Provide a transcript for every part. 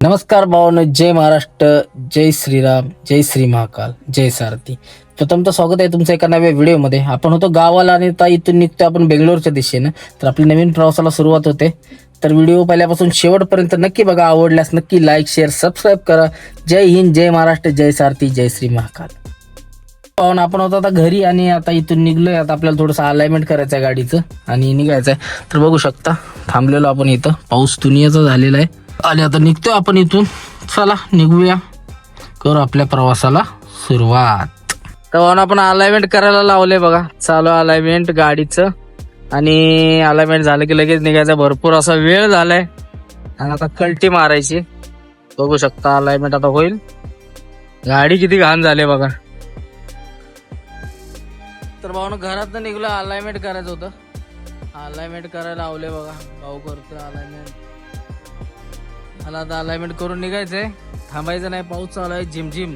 नमस्कार भावानो जय महाराष्ट्र जय श्रीराम जय श्री महाकाल जय सारथी. प्रथम तर स्वागत आहे तुमचं एका नव्या व्हिडिओमध्ये. आपण होतो गावाला आणि आता इथून निघतो आपण बेंगलोरच्या दिशेनं. तर आपली नवीन प्रवासाला सुरुवात होते. तर व्हिडिओ पहिल्यापासून शेवटपर्यंत नक्की बघा आवडल्यास नक्की लाईक शेअर सबस्क्राईब करा. जय हिंद जय महाराष्ट्र जय सारथी जय श्री महाकाल. पाहून आपण होतो आता घरी आणि आता इथून निघलोय. आता आपल्याला थोडंसं अलाइनमेंट करायचं आहे गाडीचं आणि निघायचं आहे. तर बघू शकता थांबलेलो आपण इथं. पाऊस दुनियाचा झालेला आहे. आणि आता निघतोय आपण इथून. चला निघूया. करू आपल्या प्रवासाला सुरुवात. तर आपण अलाइनमेंट करायला लावले बघा. चालू अलाइनमेंट गाडीचं. आणि अलाइनमेंट झालं की लगेच निघायचा. भरपूर असा वेळ झालाय. आणि आता कल्टी मारायची. बघू शकता अलाइनमेंट आता होईल. गाडी किती घाण झाली बघा. तर भाऊ घरात निघलो अलाइनमेंट करायचं होतं. अलाइनमेंट करायला लावले बघा. भाऊ करतो अलाइनमेंट मला आता अलाइनमेंट करून निघायचंय. थांबायचं नाही पाऊस चालू आहे झिमझिम.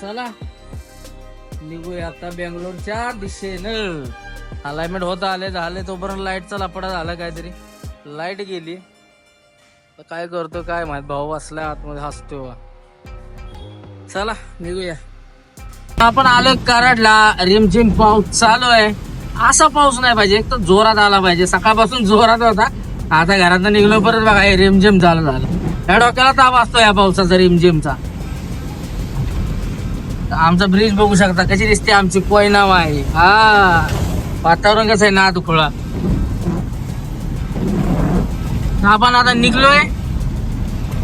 चला निघूया आता बेंगलोरच्या दिशेनं. अलाइनमेंट होत आले झाले तोपर्यंत लाईटचा लपडा झाला काहीतरी. लाइट गेली. तर काय करतो काय माहीत भाऊ असला आतमध्ये हसतोय बा. चला निघूया. आपण आलो कराडला रिमझिम पाऊस चालू आहे. असा पाऊस नाही पाहिजे एक तर जोरात आला पाहिजे. सकाळपासून जोरात होता. आता घरात निघलो परत बघा हे रिमझिम झालं झालं. या डोक्याला ताप असतो या पावसाचा रिमझिमचा. आमचा ब्रिज बघू शकता कशी दिसते आमची कोयनाव आहे हा वातावरण कसं आहे ना दुखळा. आपण आता निघलोय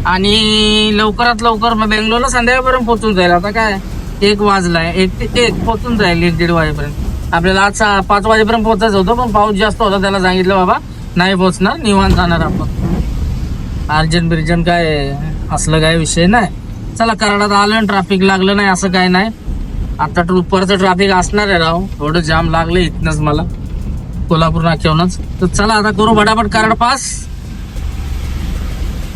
आणि लवकरात लवकर मग बेंगलोरला संध्याकाळपर्यंत पोहोचून जाईल. आता काय एक वाजलाय एक ते एक पोहोचून जाईल एक दीड वाजेपर्यंत. आपल्याला आज सहा- पाच वाजेपर्यंत पोहोचायचं होतं पण पाऊस जास्त होता त्याला सांगितलं बाबा. नाही पोचणार निवांत जाणार आपण. अर्जंट बिर्जंट काय असलं काय विषय नाही. चला कराडात आलं ट्रॅफिक लागलं नाही असं काय नाही. आता उपरचं ट्रॅफिक असणार आहे राव. थोडं जाम लागलं इथनंच मला. कोल्हापूर नाक्यावरच तर चला आता करू फटाफट कराड पास.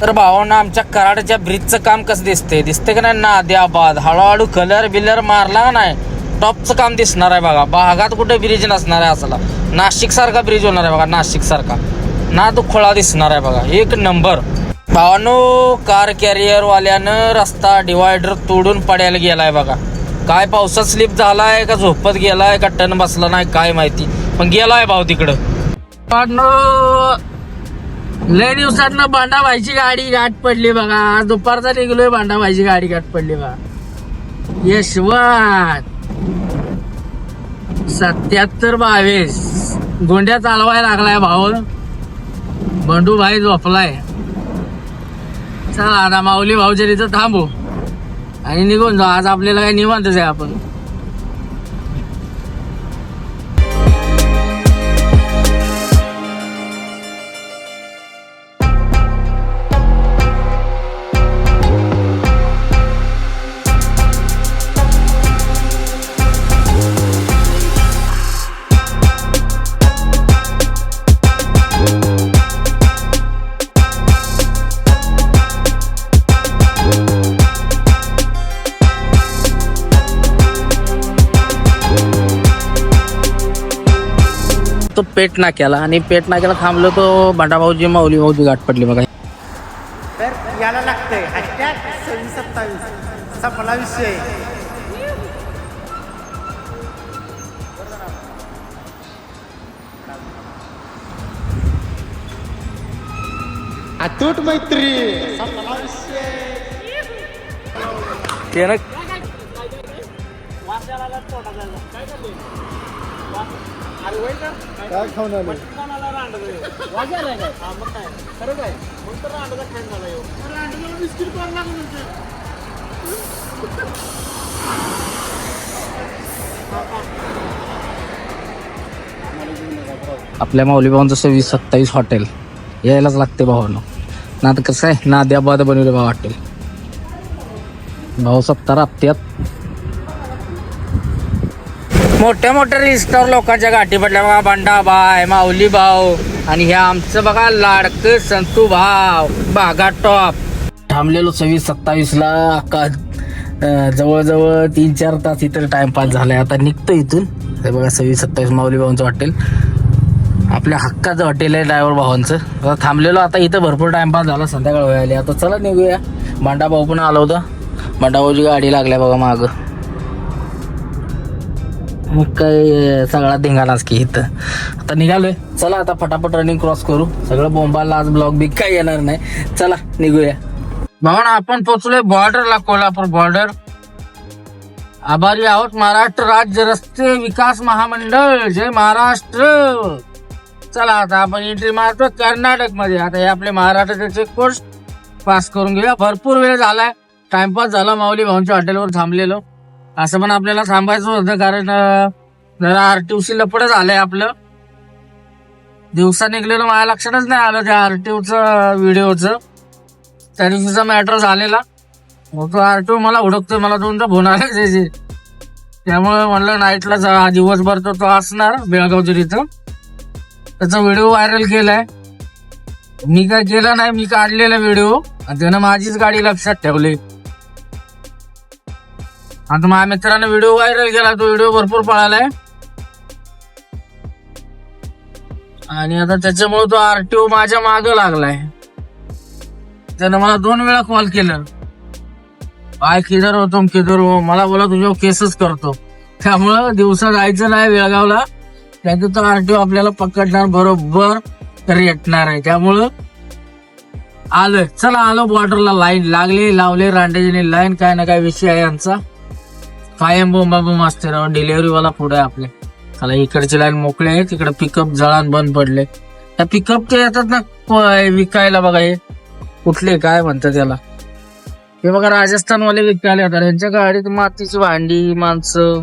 तर भावांना आमच्या कराडच्या ब्रिजचं काम कसं दिसते दिसते का नाही? नाद्याबाद. हळूहळू कलर बिलर मारला नाही? टॉपचं काम दिसणार आहे बघा. भागात कुठे ब्रिज नसणार आहे असला. नाशिक सारखा ब्रिज होणार आहे बघा नाशिक सारखा ना तो खोळा दिसणार आहे बघा. एक नंबर भावानो कार कॅरियर वाल्यानं रस्ता डिवायडर तोडून पडायला गेलाय बघा. काय पावसात स्लिप झालाय का झोपत गेलाय का टन बसला नाही काय माहिती. पण गेलाय भाऊ तिकडं. भावांनो, लय दिवसातनं भांडाबाईची गाडी गाठ पडली बघा. आज दुपारचा निघलोय भांडा भाईची गाडी गाठ पडली बघा. यशवंत. सत्याहत्तर बावीस. गोंड्या चालवाय लागलाय भाऊ. बंडू भाई झोपलाय. चला आता माऊली भाऊच्या तिथं थांबू. आणि निघून जाऊ. आज आपल्याला काय निवांतच आहे आपण. पेट नाक्याला आणि पेट नाक्याला थांबलो तो भाऊजी माऊली भाऊजी गाठ पडली बघा. तर याला लागतंय. हॅशटॅग सव्वीस सत्तावीस. संपला विषय. अतूट मैत्री. संपला विषय. काय खाऊन आले? आपल्या माऊली भाऊंचं सव्वीस सत्तावीस हॉटेल. यायलाच लागते भावानं. ना आता कसं आहे? नाद्याबाद बनवले भाऊ हॉटेल. भाऊ सत्तर हप्त्यात मोठ्या मोठ्या रिस्टॉर लोकांच्या गाठी पडल्या बघा. बंडाबाय माऊली भाऊ. आणि ह्या आमचं बघा लाडकं संतू भाव. बागा टॉप थांबलेलो सव्वीस सत्तावीसला अक्का जवळजवळ तीन चार तास इथं टाइमपास झालाय. आता निघतो इथून. हे बघा सव्वीस सत्तावीस माऊली भाऊंचं हॉटेल आपल्या हक्काचं हॉटेल आहे ड्रायव्हर भावांचं. आता थांबलेलो आता इथं भरपूर टाइमपास झाला. संध्याकाळ व्हायला आता चला निघूया. मांडा भाऊ पण आला होता. मांडा भाऊची गाडी लागल्या बघा मागं. मग काय सगळा धिंगाणाच की इथं. आता निघालोय. चला आता फटाफट रनिंग क्रॉस करू. सगळं बोंबाला आज ब्लॉग बी काही येणार नाही. चला निघूया. भावना आपण पोचलोय बॉर्डरला कोल्हापूर बॉर्डर आभारी आहोत. महाराष्ट्र राज्य रस्ते विकास महामंडळ. जय महाराष्ट्र. चला आता आपण एंट्री मारतो कर्नाटकमध्ये आता हे आपले महाराष्ट्राचे चेकपोस्ट पास करून घेऊया. भरपूर वेळ झालाय. टाइमपास झाला. माऊली भाऊंच्या हॉटेलवर थांबलेलो. असं पण आपल्याला थांबायचं होतं कारण जरा आरटीओसी लपडच आलंय आपलं. दिवसा निघलेलं माझ्या लक्षातच नाही आलं त्या आरटीओचं व्हिडिओचं. त्या दिवशीचा मॅटर झालेला. मग तो आरटीओ मला हुडकतोय मला दोनदा फोन आला त्याचे. त्यामुळे म्हणलं नाईटला जा दिवसभर तो तो असणार बेळगावच्या तिथं. त्याचा व्हिडिओ व्हायरल केलाय. मी काय केलं नाही मी काढलेला व्हिडिओ. आणि त्यानं माझीच गाडी लक्षात ठेवली. आता माझ्या मित्राने व्हिडिओ व्हायरल केला तो व्हिडिओ भरपूर पळालाय. आणि आता त्याच्यामुळे तो आरटीओ माझ्या माग लागलाय. त्यानं मला दोन वेळा कॉल केलं. काय किधर होतो किधर हो? मला बोला तुझ्या केसच करतो. त्यामुळं दिवसा जायचं नाही वेळगावला. त्यात तो आरटीओ आपल्याला पकडणार बरोबर रेटणार आहे. त्यामुळं आलोय. चला आलो बॉर्डरला लाईन लागली लावले रांडेजीने लाईन काय ना काय विषय आहे यांचा कायम बोंबा बोंब असते राव. डिलिव्हरी पुढे आपले. चला इकडची लाईन मोकळी आहे तिकडे पिकअप जळान बंद पडले. त्या पिकअप ते येतात ना प- विकायला बघा हे. कुठले काय म्हणतात त्याला. हे बघा राजस्थानवाले विकायला येतात. यांच्या गाडीत मातीची भांडी माणसं.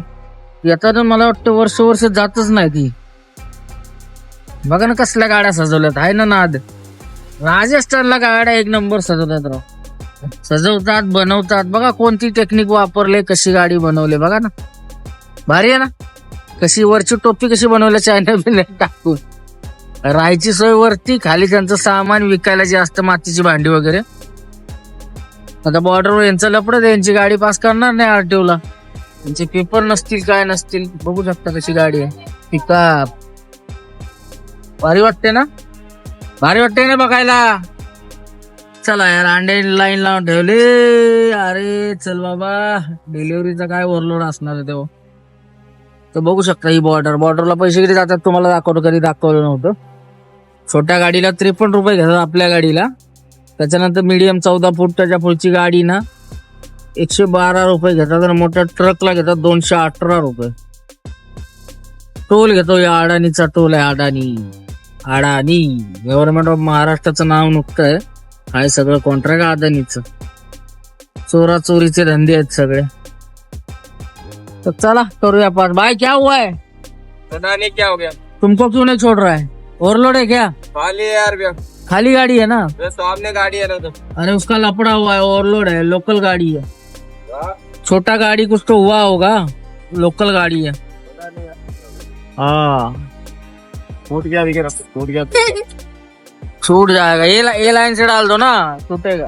येताना मला वाटतं वर्ष वर्ष जातच नाही ती. बघा ना कसल्या गाड्या सजवल्यात. आहे ना नाद. राजस्थानला गाड्या एक नंबर सजवतात राव. सजवतात बनवतात. बघा कोणती टेक्निक वापरले कशी गाडी बनवली बघा ना. भारी आहे ना? कशी वरची टोपी कशी बनवली चायना बिना टाकून. राहायची सोय वरती खाली त्यांचं सामान विकायला जे असतं मातीची भांडी वगैरे. आता बॉर्डरवर यांचं लपडत यांची गाडी पास करणार नाही आरटीओला त्यांचे पेपर नसतील काय नसतील बघू शकता कशी गाडी आहे. पिकअप भारी वाटते ना? भारी वाटते ना बघायला? चला यार अंडे लाईन लावून ठेवले. अरे चल बाबा. डिलिव्हरीचा काय ओव्हरलोड असणार आहे तेव्हा? तर बघू शकता ही बॉर्डर बॉर्डरला पैसे किती जातात तुम्हाला दाखवतो कधी दाखवलं नव्हतं. छोट्या गाडीला त्रेपन्न रुपये घेतात आपल्या गाडीला. त्याच्यानंतर मीडियम चौदा फूट त्याच्या पुढची गाडी ना एकशे बारा रुपये घेतात आणि मोठ्या ट्रकला घेतात दोनशे अठरा रुपये. टोल घेतो या अडाणीचा टोल आहे अडाणी. अडाणी. गव्हर्नमेंट ऑफ महाराष्ट्राचं नाव नुकतं आहे आहे सगळं कॉन्ट्रॅक्ट अदानीचं. चोरा चोरीचे धंदे आहेत सगळे. तर चला करूया पाठ. भाई क्या हुआ है? पता नहीं क्या हो गया? तुमको क्यों नहीं छोड़ रहा है? ओवरलोड है क्या? खाली है यार भैया। खाली गाड़ी है ना? सामने गाड़ी है ना तो। अरे उसका लपड़ा हुआ है ओवरलोड है लोकल गाड़ी है। छोटा गाड़ी कुछ तो हुआ होगा लोकल गाड़ी है। पता नहीं यार। हाँ। टूट गया टूट गया। छूट जाएगा। ये ला- ये लाइन से डाल दो ना टूटेगा।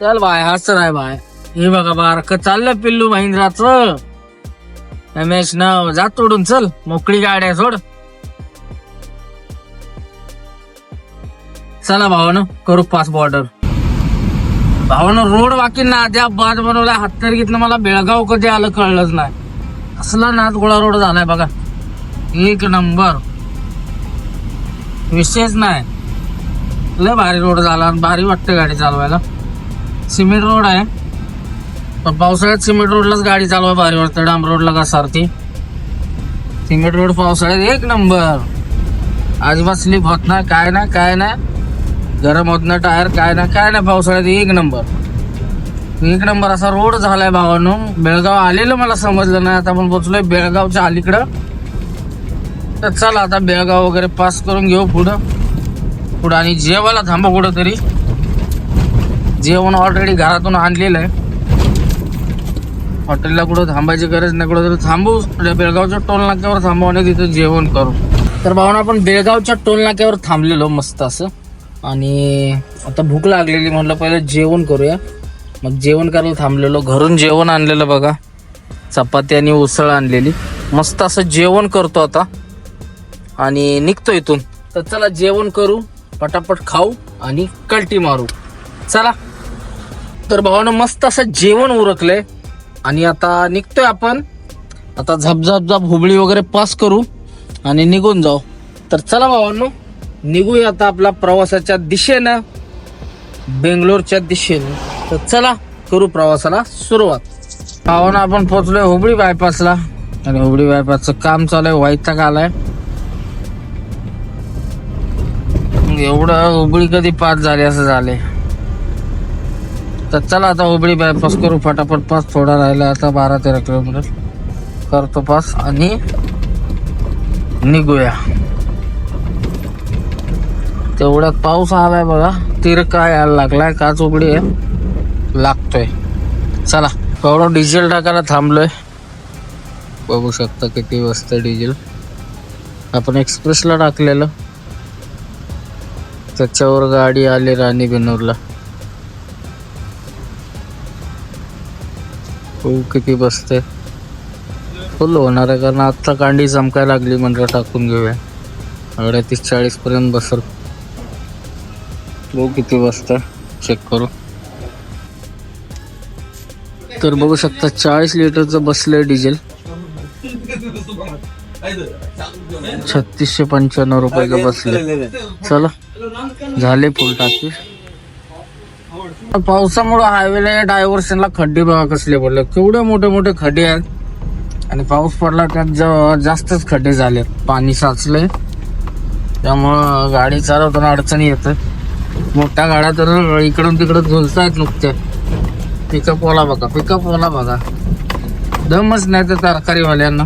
चल भाई हस राय भाई। हे बघा बारक चाललं पिल्लू महिंद्राचं। एम एस नाव जा तोडून चल मोकळी गाडी आहे सोड. चला भावानं करू पास बॉर्डर भावानं रोड बाकी नाद्या बाद बनवला घेतलं मला बेळगाव कधी आलं कळलंच नाही. असला नादगोळा रोड झालाय बघा. एक नंबर. विषयच नाही. लय भारी रोड झाला आणि भारी वाटतं गाडी चालवायला. सिमेंट रोड आहे. पण पावसाळ्यात सिमेंट रोडलाच गाडी चालवाय भारी वाटतं. डांब रोडला का सारखी सिमेंट रोड पावसाळ्यात एक नंबर अजिबात स्लिप होत नाही. काय नाही काय नाही. गरम होत नाही टायर काय नाही काय नाही. पावसाळ्यात एक नंबर एक नंबर असा रोड झालाय भावानो. बेळगाव आलेलं मला समजलं नाही. आता आपण पोचलोय बेळगावच्या अलीकडं. तर चला आता बेळगाव वगैरे पास करून घेऊ पुढं. पुढं आणि जेवायला थांबा कुठं तरी जेवण ऑलरेडी घरातून आणलेलं आहे. हॉटेलला कुठं थांबायची गरज नाही कुठं तरी थांबू बेळगावच्या टोल नाक्यावर थांबू आणि तिथं जेवण करू. तर भावना आपण बेळगावच्या टोल नाक्यावर थांबलेलो मस्त असं. आणि आता भूक लागलेली म्हटलं पहिलं जेवण करूया. मग जेवण करायला थांबलेलो घरून जेवण आणलेलं बघा. चपाती आणि उसळ आणलेली. मस्त असं जेवण करतो आता. आणि निघतो इथून. तर चला जेवण करू पटापट खाऊ आणि कल्टी मारू. चला. तर भावानं मस्त असं जेवण उरकलंय. आणि आता निघतोय आपण. आता झपझप झप हुबळी वगैरे पास करू आणि निघून जाऊ. तर चला भावांनो निघूया आता आपला प्रवासाच्या दिशेनं बेंगलोरच्या दिशेनं. तर चला करू प्रवासाला सुरुवात. भावानं आपण पोहोचलोय हुबळी बायपासला आणि हुबळी बायपासचं काम चालू आहे वैताग आलाय. एवढं हुबळी कधी पास झाली असं झाले. तर चला आता हुबळी बायपास करू फटाफट पास थोडा राहिला आता बारा तेरा किलोमीटर. करतो पास आणि निघूया. तेवढ्यात पाऊस आलाय बघा तिरका यायला लागलाय काच उघडी आहे. लागतोय. चला एवढं डिझेल टाकायला थांबलोय. बघू शकता किती वाजता डिझेल आपण एक्सप्रेसला टाकलेलं. त्याच्यावर गाडी आली राणी बिनूरला. हो किती बसते. फुल होणार आहे कारण आत्ता कांडी चमकायला लागली म्हणजे टाकून घेऊया. अडतीस चाळीस पर्यंत बसल. बघू किती बसतं. चेक करू. तर बघू शकता चाळीस लिटरचं बसलंय डिझेल. छत्तीसशे पंच्याण्णव रुपयाचं बसले चला. झाले फुल टाकी पावसामुळे हायवेला डायव्हर्शनला खड्डे बघा कसले पडले. केवढे मोठे मोठे खड्डे आहेत. आणि पाऊस पडला त्यात ज- जास्तच खड्डे झाले. पाणी साचले त्यामुळं गाडी चालवताना अडचणी येतात. मोठ्या गाड्या तर इकडून तिकडं झुलतायत नुकत्या पिकअप ओला बघा पिकअप ओला बघा. दमच नाही तर तरकारीवाल्यांना.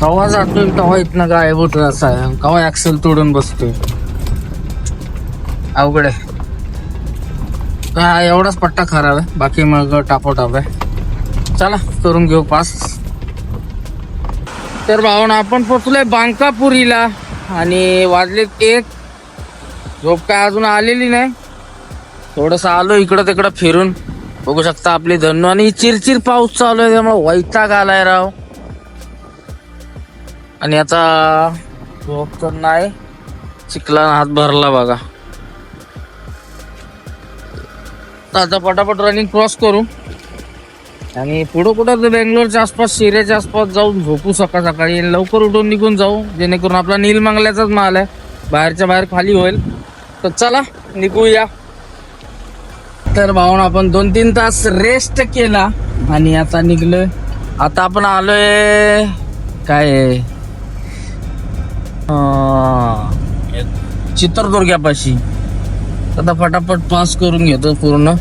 तवा जातोय तवा इथनं गायब होतो असं. आहे कवा ॲक्सेल तोडून बसतोय. अवघड आहे. हा एवढाच पट्टा खराब आहे. बाकी मग टापोटाप आहे. चला करून घेऊ पास. तर भावना आपण पोचलोय बांकापुरीला आणि वाजलेत एक. झोप काय अजून आलेली नाही. थोडस आलो इकडं तिकडं फिरून. बघू शकता आपली धन्नू आणि चिरचिर पाऊस चालू आहे त्यामुळे वैताग आलाय राव. आणि आता झोप तर नाही. चिखला हात भरला बघा. तर आता पटापट रनिंग क्रॉस करू. आणि पुढं कुठं तर बेंगलोरच्या आसपास शिऱ्याच्या आसपास जाऊन झोपू सकाळ सकाळी. लवकर उठून निघून जाऊ जेणेकरून आपला नीलमंगल्याचाच माल आहे. बाहेरच्या बाहेर खाली होईल. तर चला निघूया. तर भाऊन आपण दोन तीन तास रेस्ट केला आणि आता निघलोय. आता आपण आलोय काय चित्रदुर्गापाशी आता फटाफट पास करून घेतो पूर्ण.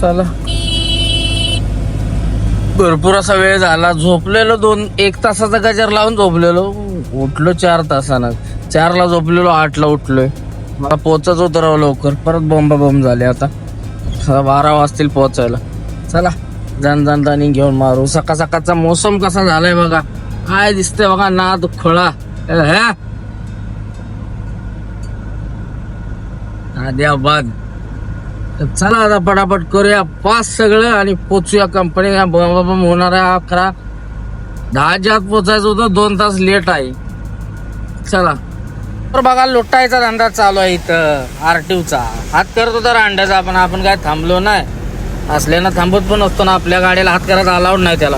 चला. भरपूर असा वेळ झाला. झोपलेलो दोन एक तासाचा गजर लावून झोपलेलो. उठलो चार तासानं. चारला झोपलेलो आठला उठलोय. मला पोचायचं होतं राव लवकर. परत बॉम्बा बॉम्ब झाले आता. बारा वाजतील पोचायला. चला. जाण जाण घेऊन मारू. सकाळ सकाळचा मोसम कसा झालाय बघा. काय दिसतंय बघा ना दुखळा आद्याबाद तर चला आता पटापट करूया. पाच सगळं आणि पोचूया कंपनी होणार आहे अकरा. दहाच्या आत पोचायचं होतं दोन तास लेट आहे. चला. तर बघा लुटायचा धंदा चालू आहे इथं आरटीओचा हात करत होता अंड्याचा आपण आपण काय थांबलो नाही. असल्यानं थांबत पण असतो ना आपल्या गाडीला हात करायचा अलाउड नाही त्याला.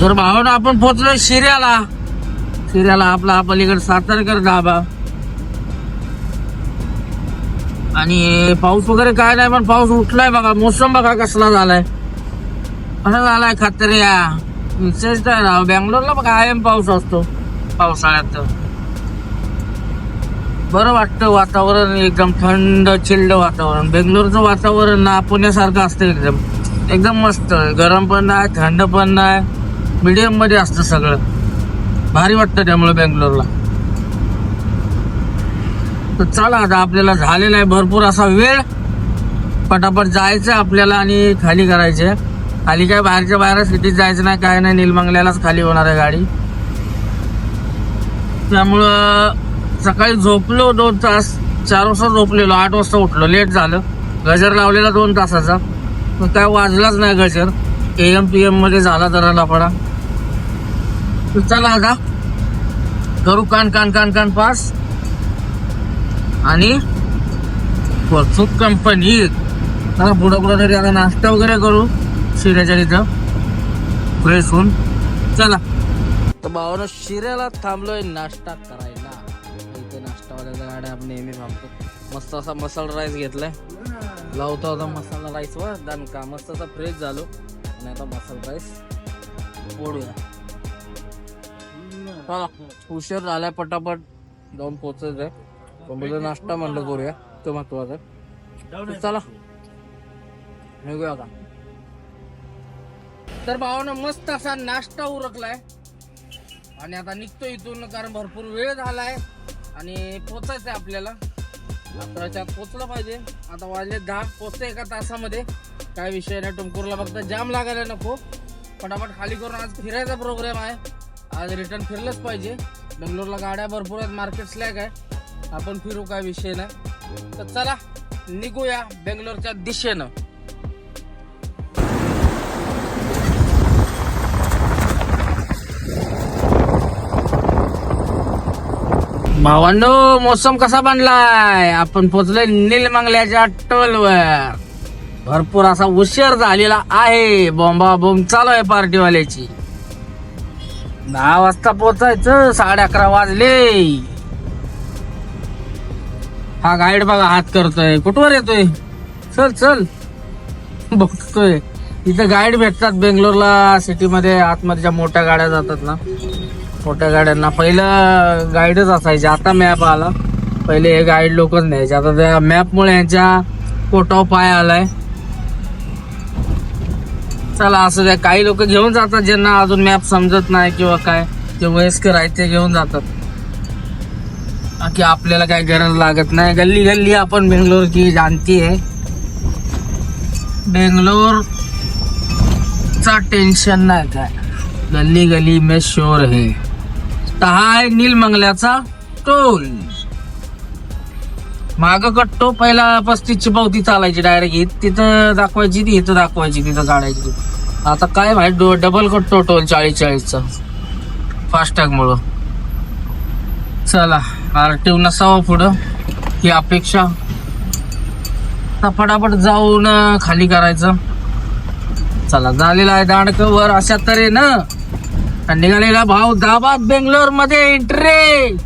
तर भावना आपण पोचलो शिर्याला. शिर्याला आपला हा पलीकडे सातारकर धाबा आणि पाऊस वगैरे काय नाही पण पाऊस उठलाय बघा. मोसम बघा कसला झालाय. कसा झालाय खात्रिया विशेष काय राव बँगलोरला बघा कायम पाऊस असतो. पावसाळ्यात तर. बरं वाटतं वातावरण एकदम थंड चिल्ड वातावरण. बेंगलोरचं वातावरण ना पुण्यासारखं असतं एकदम. एकदम मस्त. गरम पण नाही थंड पण नाही. मिडियममध्ये असतं सगळं. भारी वाटतं त्यामुळे बेंगलोरला. तर चला आता आपल्याला झालेला आहे भरपूर असा वेळ. पटापट जायचं आपल्याला आणि खाली करायचे. खाली काय बाहेरच्या बाहेर कितीच जायचं नाही काय नाही निलमंगल्यालाच खाली होणार आहे गाडी. त्यामुळं सकाळी झोपलो दोन तास चार वाजता झोपलेलो आठ वाजता उठलो लेट झालं. गजर लावलेला दोन तासाचा. मग काय वाजलाच नाही गजर. ए एम पी एममध्ये झाला जरा लफडा. तर चला आता. करू कान कान कान कान पास. आणि परचूक कंपनी आता पुढं पुढं तरी आता नाश्ता वगैरे करू शिऱ्याच्या तिथं. फ्रेश होऊन. चला. तर भावानं शिऱ्याला थांबलोय नाश्ता करायला. इथे नाश्तावाल्याच्या गाड्या आपण नेहमी थांबतो. मस्त असा मसाला राईस घेतलाय. लावतो होता मसाला राईस वर. दणका मस्त असा फ्रेश झालो. आणि आता मसाला राईस पोळूया हुशार उशीर झालाय पटापट. जाऊन पोचत आहे कोंबडीला नाश्ता म्हणलं करूया. तो महत्त्वाचा चला. निघूया का तर भावानं मस्त असा नाश्ता उरकलाय. आणि आता निघतो इथून कारण भरपूर वेळ झालाय. आणि पोचायचं आहे आपल्याला. अकराच्या पोचलं पाहिजे. आता वाजले दहा. पोचते एका तासामध्ये. काय विषय नाही. टुमकूरला फक्त जाम लागायला नको. फटाफट खाली करून आज फिरायचा प्रोग्राम आहे. आज रिटर्न फिरलंच पाहिजे. बेंगलोरला गाड्या भरपूर आहेत. मार्केट स्लॅग आहे. आपण फिरू काय विषय नाही. तर चला निघूया बेंगलोरच्या दिशेनं. भावांनो मोसम कसा बनलाय? आपण पोचलोय नीलमंगल्याच्या टोलवर. भरपूर असा उशीर झालेला आहे. बॉम्बा बॉम्ब चालू आहे पार्टीवाल्याची. दहा वाजता पोचायचं साडे अकरा वाजले. हा गाईड बघा हात करतोय. कुठवर येतोय? चल चल. बघतोय. इथं गाईड भेटतात बेंगलोरला सिटीमध्ये. आतमध्ये ज्या मोठ्या गाड्या जातात ना मोठ्या गाड्यांना. पहिलं गाईडच असायचे. आता मॅप आला. पहिले हे गाईड लोकच न्यायचे. आता त्या मॅपमुळे यांच्या पोटाव पाय आलाय. चला असं द्या. काही लोक घेऊन जातात ज्यांना अजून मॅप समजत नाही किंवा काय. ते वयस्कर आहेत ते घेऊन जातात. की आपल्याला काही गरज लागत नाही. गल्ली गल्ली आपण बेंगलोर की जानती आहे बेंगलोरचा टेन्शन नाही काय. गल्ली गली मे शोर है तर हा आहे नीलमंगल्याचा टोल. माग कट्टो पहिला पस्तीसची पावती चालायची डायरेक्ट तिथं दाखवायची ती इथं दाखवायची तिथं काढायची आता काय माहीत डबल कट्टो टोल चाळीस चाळीसचा. फास्टॅग चला. आरटीओ नसावा पुढं. ही अपेक्षा. फटाफट जाऊन खाली करायचं. चला झालेला आहे दांडक वर अशा तऱ्हेनं. निघालेला भाव दाबाद बेंगलोरमध्ये एंट्री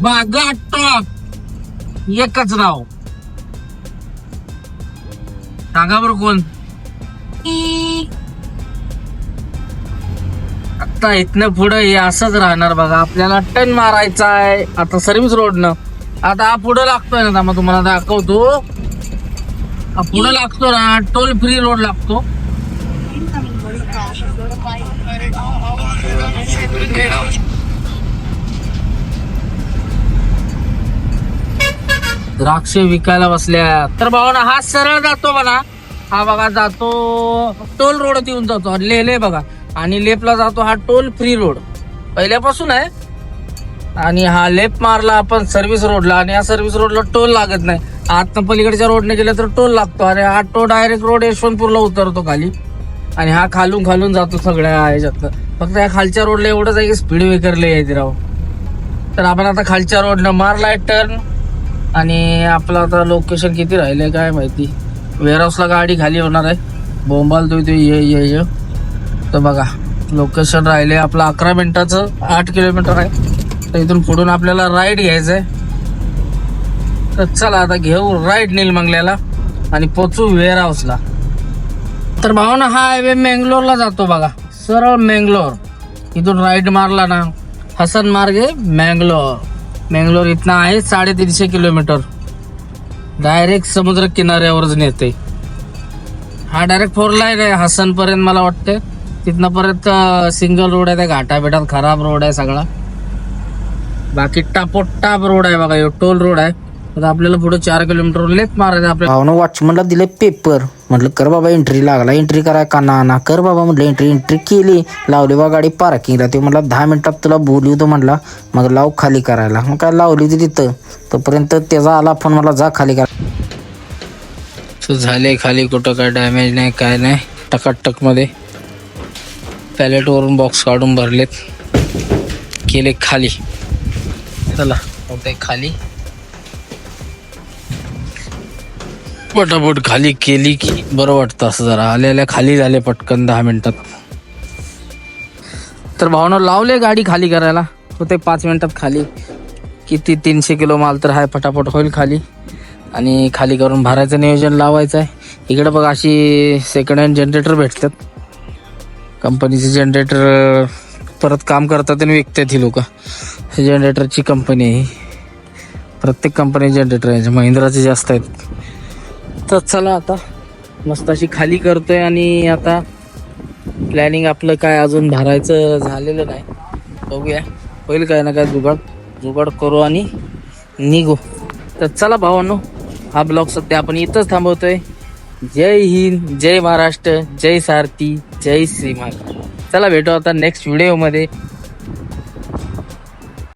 बागा टॉप एकच नाव. सांगा बरं कोण? आता इथनं पुढं हे असंच राहणार बघा. आपल्याला टन मारायचा आहे. आता सर्व्हिस रोडनं. आता हा पुढं लागतोय ना मग तुम्हाला दाखवतो. हा पुढं लागतो ना टोल फ्री रोड लागतो. द्राक्ष विकायला बसल्या. तर भावना हा सरळ जातो बघा हा बघा जातो. टोल रोड येऊन जातो. आणि बघा. आणि लेपला जातो हा टोल फ्री रोड. पहिल्यापासून आहे. आणि हा लेप मारला आपण सर्व्हिस रोडला आणि या सर्व्हिस रोडला टोल लागत नाही. आता पलीकडच्या रोडने गेलं तर टोल लागतो. आणि हा टोल डायरेक्ट रोड यशवंतपूरला उतरतो खाली. आणि हा खालून खालून जातो सगळ्या ह्याच्यात फक्त या खालच्या रोडला एवढंच आहे की स्पीड ब्रेकरले येते राव. तर आपण आता खालच्या रोडनं मारलाय टर्न आणि आपलं आता लोकेशन किती राहिलंय काय माहिती. वेअरहाऊसला गाडी खाली होणार आहे. बोंबाल तो ये ये ये. तर बघा लोकेशन राहिले आपलं अकरा मिनिटाचं आठ किलोमीटर आहे. तर इथून पुढून आपल्याला राईड घ्यायचं आहे तर चला आता घेऊ राईड नीलमंगल्याला आणि पोचू वेअरहाऊसला तर भावना हा हायवे मेंगलोरला जातो बघा. सरळ मेंगलोर इथून राईड मारला ना हसन मार्गे मँगलोर मँगलोर इथनं आहे साडेतीनशे किलोमीटर डायरेक्ट समुद्र किनाऱ्यावरच नेते. हा डायरेक्ट फोर लाईन आहे हसनपर्यंत मला वाटतं तिथनं परत सिंगल रोड आहे त्या घाटा बेटात खराब रोड आहे सगळा. बाकी टापोटाप रोड आहे बघा टोल रोड आहे. आपल्याला पुढे चार किलोमीटर लेफ्ट मारायचं आपल्याला भावनं वॉचमनला दिले पेपर म्हटलं कर बाबा एंट्री लागला. एंट्री कराय का ना ना कर बाबा. म्हटलं एंट्री एंट्री केली. लावली बा गाडी पार्किंगला ते म्हटलं दहा मिनिटात तुला बोलवतो म्हटला मग लाव खाली करायला. मग काय लावली होती तिथं. तोपर्यंत त्याचा आला फोन मला जा खाली करा. तो झाले खाली कुठं काय डॅमेज नाही काय नाही. टकाटक पॅलेटवरून बॉक्स काढून भरलेत. केले खाली. चला होते खाली. पटापट खाली केली की बरं वाटतं असं जरा. आल्या आल्या खाली झाले पटकन दहा मिनिटात. तर भावना लावले गाडी खाली करायला. होते पाच मिनिटात खाली. किती? तीनशे किलो माल तर आहे पटापट होईल खाली. आणि खाली करून भरायचं नियोजन लावायचं आहे इकडे बघ अशी सेकंड हँड जनरेटर भेटतात. कंपनीचे जनरेटर परत काम करतात आणि विकतात ही लोक. हे जनरेटरची कंपनी आहे प्रत्येक कंपनी जनरेटर आहे. महिंद्राचे जास्त आहेत. तर चला आता मस्त अशी खाली करतोय आणि आता प्लॅनिंग आपलं काय अजून भरायचं झालेलं नाही. बघूया. होईल काय ना काय जुगाड जुगाड करू आणि निघू. तर चला भावांनो हा ब्लॉग सध्या आपण इथंच थांबवतोय. जय हिंद जय महाराष्ट्र जय सारथी जय श्रीमान चला भेटू आता नेक्स्ट व्हिडिओमध्ये